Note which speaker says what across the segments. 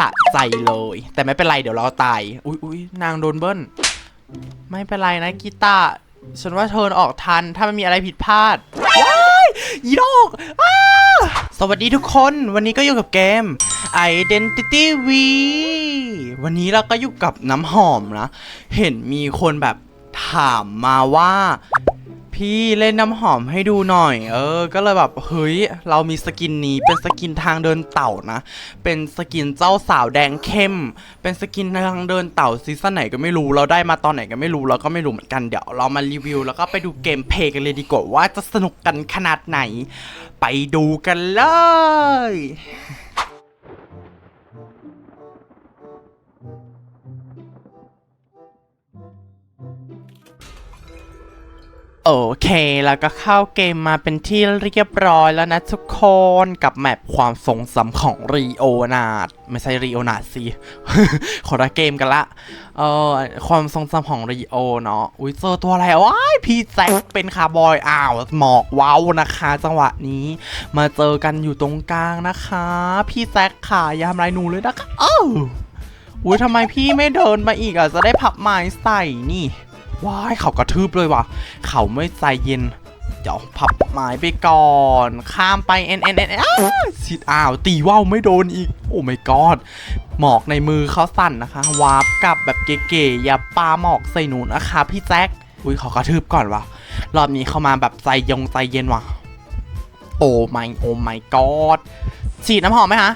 Speaker 1: สะใจเลย แต่ไม่เป็นไรเดี๋ยวเราตาย อุ้ยอุ้ยนางโดนเบิ้ล ไม่เป็นไรนะกีตาร์ฉันว่าเธอออกทัน ถ้ามันมีอะไรผิดพลาดว้ายอีดอกสวัสดีทุกคนวันนี้ก็อยู่กับเกม Identity V วันนี้เราก็อยู่กับน้ำหอมนะ เห็นมีคนแบบถามมาว่า พี่เล่นน้ำหอมให้ดูหน่อย เออ ก็เลยแบบเฮ้ยเรามีสกินนี้เป็นสกินทางเดินเต่านะ เป็นสกินเจ้าสาวแดงเข้ม เป็นสกินทางเดินเต่าซีซั่นไหนก็ไม่รู้เราได้มาตอนไหนก็ไม่รู้เราก็ไม่รู้เหมือนกันเดี๋ยวเรามารีวิว แล้วก็ไปดูเกมเพลย์กันเลยดีกว่าว่าจะสนุกกันขนาดไหน ไปดูกันเลย โอเค แล้วก็เข้าเกมมาเป็นที่เรียบร้อยแล้วนะทุกคนกับแมปความทรงจำของรีโอนาดไม่ใช่รีโอนาดสิคนละเกมกันละ เออความทรงจำของรีโอเนาะอุ้ยเจอตัวอะไรว้ายพี่แจ็คเป็นคาร์บอยอ้าวหมอกเว้าวนะคะ จังหวะนี้ มาเจอกันอยู่ตรงกลางนะคะ พี่แจ็คค่ะอยาทำไรหนูเลยนะคะเอ้าอุ้ยทำไมพี่ไม่เดินมาอีกอะจะได้พับไม้ใส่นี่ ว้ายเขากระทืบเลยว่ะ เขาไม่ใจเย็น เดี๋ยวพับไม้ไปก่อน ข้ามไปเอ็นเอ็นเอ็นสิดอ้าว ตีว่าวไม่โดนอีก โอ้ไม่กอดหมอกในมือเขาสั่นนะคะ วาร์ปกลับแบบเก๋ๆอย่าปาหมอกใส่หนูนะคะ พี่แจ็คอุ้ยเขากระทืบก่อนว่ะ รอบนี้เขามาแบบใจยงใจเย็นว่ะ โอ้ไม่โอ้ไม่กอดฉีดน้ำหอมไหมฮะ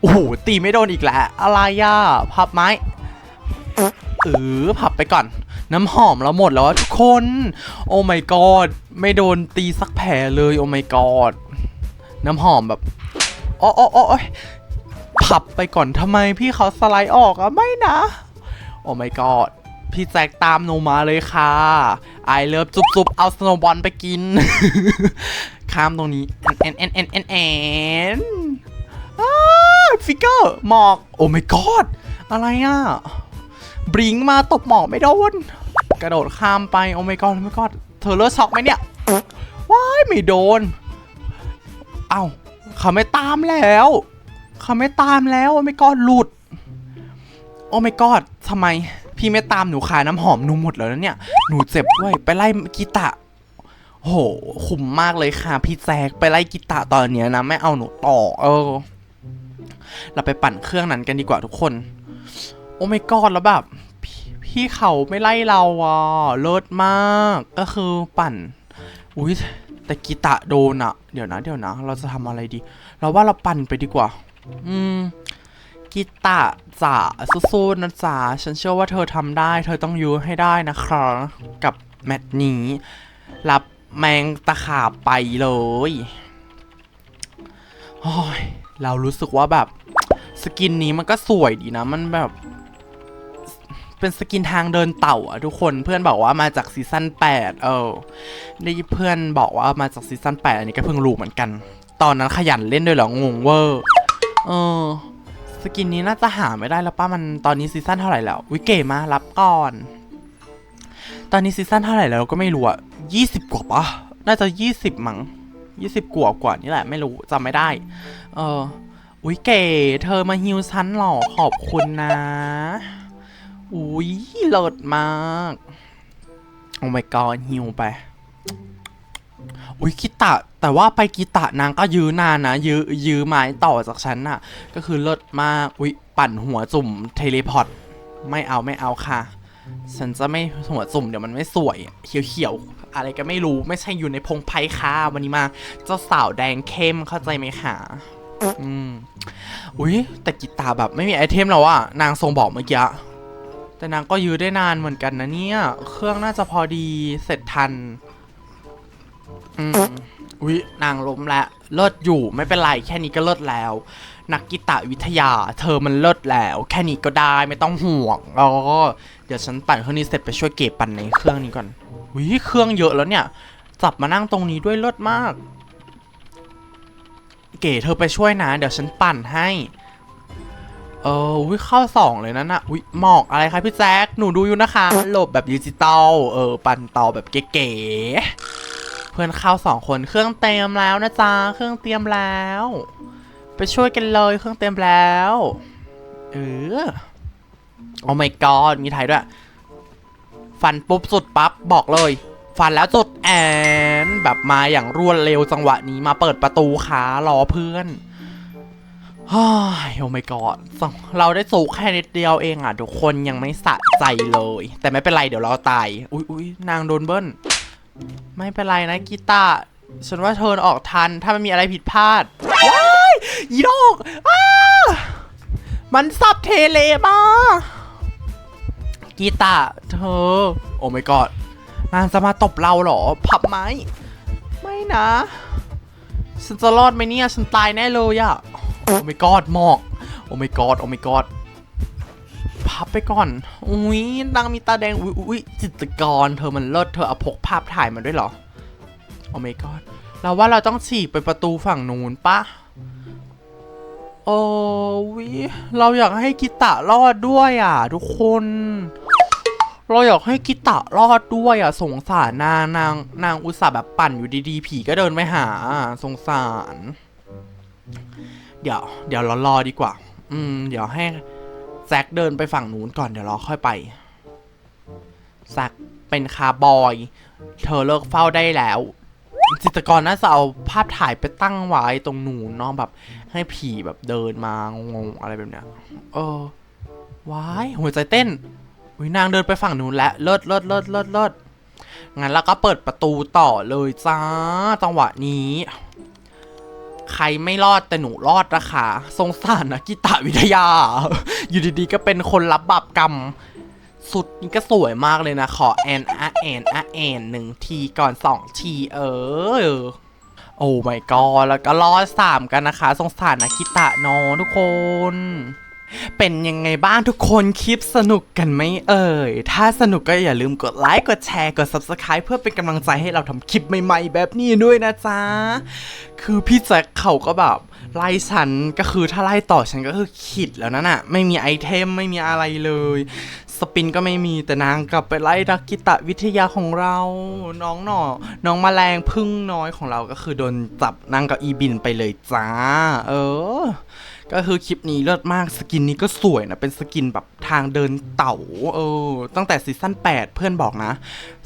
Speaker 1: โอ้โหตีไม่โดนอีกแล้วอะไรอะพับไม้เออพับไปก่อน น้ำหอมเราหมดแล้วทุกคน โอ้ my god ไม่โดนตีสักแผลเลยโอ้ my god น้ำหอมแบบอ้โอ้โอ้โอ้ยพับไปก่อนทำไมพี่เขาสไลด์ออกอะไม่นะ โอ้ my god พี่แจ็คตามหนูมาเลยค่ะไอเลิฟจุบจุบเอาสโนว์บอลไปกิน ข้ามตรงนี้แอนแอนแอนแอนแอนอ้าฟิกเกอร์หมอก โอ้ my god อะไรอะ บริงมาตบหมอไม่โดน กระโดดข้ามไปโอ้ไม่กอดไม่กอดเธอเลิกช็อกไหมเนี่ยว้ายไม่โดน เอ้าเขาไม่ตามแล้วเขาไม่ตามแล้วโอ้ไม่กอดหลุด โอ้ไม่กอดทำไม พี่ไม่ตามหนูขายน้ำหอมหนูหมดแล้วนะเนี่ย หนูเจ็บด้วยไปไล่กีตะโหคุ้มมากเลยค่ะพี่แจ๊กไปไล่กีตะตอนเนี้ยนะไม่เอาหนูต่อ เออ เราไปปั่นเครื่องนั้นกันดีกว่าทุกคน อ้ไม่กอดแล้วแบบพพี่เขาไม่ไล่เราอะเลิศมาก ก็คือปั่น อุ้ยแต่กีตะโดนอะเดี๋ยวนะเดี๋ยวนะ เราจะทำอะไรดี เราว่าเราปั่นไปดีกว่า อืมกีตะจ๋าสู้ๆนะจ๋าฉันเชื่อว่าเธอทำได้ เธอต้องยื้อให้ได้นะคะกับแมตช์นี้ รับแมงตะขาบไปเลยโอ้ยเรารู้สึกว่าแบบ สกินนี้มันก็สวยดีนะ มันแบบ เป็นสกินทางเดินเต่าอะทุกคนเพื่อนบอกว่ามาจากซีซั่น8 เออได้เพื่อนบอกว่ามาจากซีซั่น8 อันนี้ก็เพิ่งรู้เหมือนกัน ตอนนั้นขยันเล่นด้วยเหรองงเวอร์เออสกินนี้น่าจะหาไม่ได้แล้วป้ามันตอนนี้ซีซั่นเท่าไหร่แล้ววิเกมารับก่อน ตอนนี้ซีซั่นเท่าไหร่แล้วก็ไม่รู้อะยี่สิบกว่าปะน่าจะยี่สิบมั้งยี่สิบกว่ากว่านี่แหละไม่รู้จำไม่ได้ เอออุ้ยเก๋เธอมาฮิวฉันหรอขอบคุณนะ อุ้ยเลิศมาก โอ้ my god ฮิวไป อุ้ยกีตะ แต่ว่าไปกีตะนางก็ยื้อนานนะ ยื้อยื้อไม้ต่อจากฉันน่ะ ก็คือเลิศมาก อุ้ยปั่นหัวจุ่มเทเลพอร์ตไม่เอาไม่เอาค่ะ ฉันจะไม่หัวจุ่มเดี๋ยวมันไม่สวย เขียวๆ อะไรก็ไม่รู้ไม่ใช่อยู่ในพงไพ่ค่ะ วันนี้มา เจ้าสาวแดงเข้มเข้าใจไหมคะอืม อุ้ยแต่กีตาร์แบบไม่มีไอเทมแล้วอะนางทรงบอกเมื่อกี้ แต่นางก็ยื้อได้นานเหมือนกันนะเนี่ย เครื่องน่าจะพอดีเสร็จทันอืมอุ๊ยนางล้มแล้วเลิศอยู่ไม่เป็นไรแค่นี้ก็เลิศแล้ว นักกีตาวิทยา เธอมันเลิศแล้ว แค่นี้ก็ได้ไม่ต้องห่วงอ๋อเดี๋ยวฉันปั่นเครื่องนี้เสร็จไปช่วยเก็บปั่นในเครื่องนี้ก่อนอุ๊ยเครื่องเยอะแล้วเนี่ย จับมานั่งตรงนี้ด้วยเลิศมาก เก๋เธอไปช่วยนะเดี๋ยวฉันปั่นให้ เออวิเข้าสองเลยนั่นนะวิหมอกอะไรคะพี่แจ๊คหนูดูอยู่นะคะหลบแบบดิจิตอลเออปั่นต่อแบบเก๋ๆเพื่อนเข้าสองคนเครื่องเต็มแล้วนะจ๊ะเครื่องเตรียมแล้ว ไปช่วยกันเลยเครื่องเต็มแล้วเออโอ้ my god มีไทยด้วย ฟันปุ๊บสุดปั๊บบอกเลย ฟันแล้วสุดแอนแบบมาอย่างรวดเร็วจังหวะนี้มาเปิดประตูขารอเพื่อน ฮ้ยโอ้ my god เราได้สูแค่นิดเดียวเองอะทุกคนยังไม่สะใจเลย แต่ไม่เป็นไรเดี๋ยวเราตาย อุ๊ยอุยนางโดนเบิ้ล ไม่เป็นไรนะกีตาร์ฉันว่าเทินออกทันถ้าไม่มีอะไรผิดพลาดว้ายอีดอกมันสับเทเลมากีตาร์เธอ โอ้ my god นางจะมาตบเราเหรอ พับไหมไม่นะ ฉันจะรอดไหมเนี่ย ฉันตายแน่เลยอะ โอ้ my god หมอก โอ้ my god โอ้ my god พับไปก่อน อุ้ยนางมีตาแดง อุ้ยอุ้ยจิตรกร เธอมันเลิศ เธอเอาพกภาพถ่ายมาด้วยเหรอ โอ้ my god เราว่าเราต้องฉีกไปประตูฝั่งนู้นปะโอ้วิเราอยากให้กิตะรอดด้วยอะ ทุกคน เราอยากให้กิตะรอดด้วยอะ สงสารนางนางนางอุตส่าห์แบบปั่นอยู่ดีๆ ผีก็เดินไปหา สงสาร เดี๋ยวเดี๋ยวเรารอดีกว่า อืม เดี๋ยวให้แซกเดินไปฝั่งนู้นก่อนเดี๋ยวเราค่อยไปแซกเป็นคาร์บอย เธอเลิกเฝ้าได้แล้ว จิตกรน่าจะเอาภาพถ่ายไปตั้งไว้ตรงนู้นเนาะแบบ ให้ผีแบบเดินมางงๆอะไรแบบเนี้ย เออว้ายหัวใจเต้นอุ้ยนางเดินไปฝั่งนู้นแล้วเลิศเลิศเลิศเลิศเลิศงั้นเราก็เปิดประตูต่อเลยจ้าจังหวะนี้ ใครไม่รอดแต่หนูรอดนะคะสงสารนะกิตาวิทยา อยู่ดีๆก็เป็นคนรับบาปกรรม สุดนี่ก็สวยมากเลยนะ ขอแอนอะแอนอะแอนหนึ่งทีก่อนสองทีเออ โอ้ไม่กอแล้วก็รอดสามกันนะคะ สงสารนะกิตะเนอะทุกคน เป็นยังไงบ้างทุกคนคลิปสนุกกันไหมเอ่ย ถ้าสนุกก็อย่าลืมกดไลค์ กดแชร์ กด subscribe เพื่อเป็นกำลังใจให้เราทำคลิปใหม่ๆ แบบนี้ด้วยนะจ๊ะ คือพี่แจ็คเขาก็แบบไล่ฉันก็คือถ้าไล่ต่อฉันก็คือขิดแล้วนั่นอะไม่มีไอเทมไม่มีอะไรเลย สปินก็ไม่มีแต่นางกลับไปไล่ดักกิตะวิทยาของเรา น้องหน่อ น้องแมลงพึ่งน้อยของเราก็คือโดนจับนั่งกับอีบินไปเลยจ้า เออ ก็คือคลิปนี้เลิศมากสกินนี้ก็สวยนะ เป็นสกินแบบทางเดินเต่า เออ ตั้งแต่ซีซั่น8 เพื่อนบอกนะ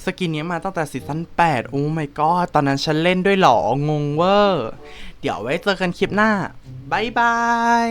Speaker 1: สกินนี้มาตั้งแต่ซีซั่น8 โอ้ my god ตอนนั้นฉันเล่นด้วยหรองงเวอร์ เดี๋ยวไว้เจอกันคลิปหน้าบายบาย